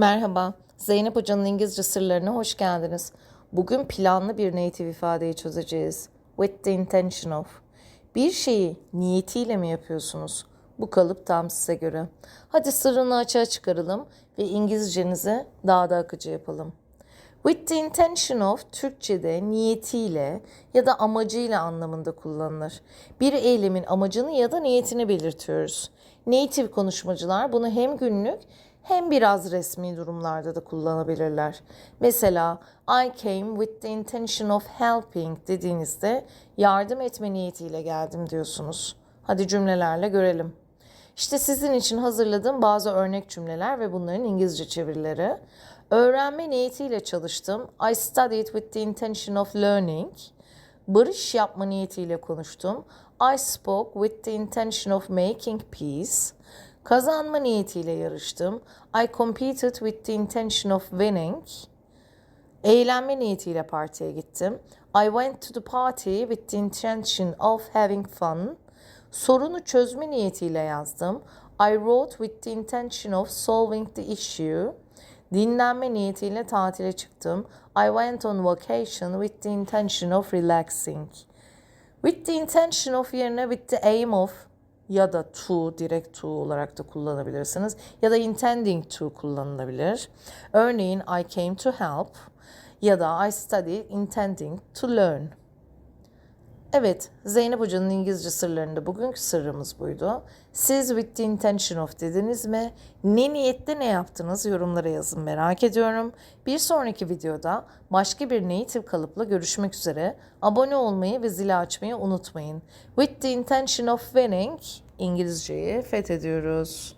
Merhaba, Zeynep Hoca'nın İngilizce sırlarına hoş geldiniz. Bugün planlı bir native ifadeyi çözeceğiz. With the intention of. Bir şeyi niyetiyle mi yapıyorsunuz? Bu kalıp tam size göre. Hadi sırrını açığa çıkaralım ve İngilizcenizi daha da akıcı yapalım. With the intention of Türkçe'de niyetiyle ya da amacıyla anlamında kullanılır. Bir eylemin amacını ya da niyetini belirtiyoruz. Native konuşmacılar bunu hem günlük hem biraz resmi durumlarda da kullanabilirler. Mesela I came with the intention of helping dediğinizde yardım etme niyetiyle geldim diyorsunuz. Hadi cümlelerle görelim. İşte sizin için hazırladığım bazı örnek cümleler ve bunların İngilizce çevirileri. Öğrenme niyetiyle çalıştım. I studied with the intention of learning. Barış yapma niyetiyle konuştum. I spoke with the intention of making peace. Kazanma niyetiyle yarıştım. I competed with the intention of winning. Eğlenme niyetiyle partiye gittim. I went to the party with the intention of having fun. Sorunu çözme niyetiyle yazdım. I wrote with the intention of solving the issue. Dinlenme niyetiyle tatile çıktım. I went on vacation with the intention of relaxing. With the intention of yerine with the aim of ya da to, direkt to olarak da kullanabilirsiniz. Ya da intending to kullanılabilir. Örneğin I came to help ya da I studied intending to learn. Evet, Zeynep Hoca'nın İngilizce sırlarında bugünkü sırrımız buydu. Siz with the intention of dediniz mi? Ne niyette ne yaptınız? Yorumlara yazın merak ediyorum. Bir sonraki videoda başka bir native kalıpla görüşmek üzere. Abone olmayı ve zili açmayı unutmayın. With the intention of winning İngilizceyi fethediyoruz.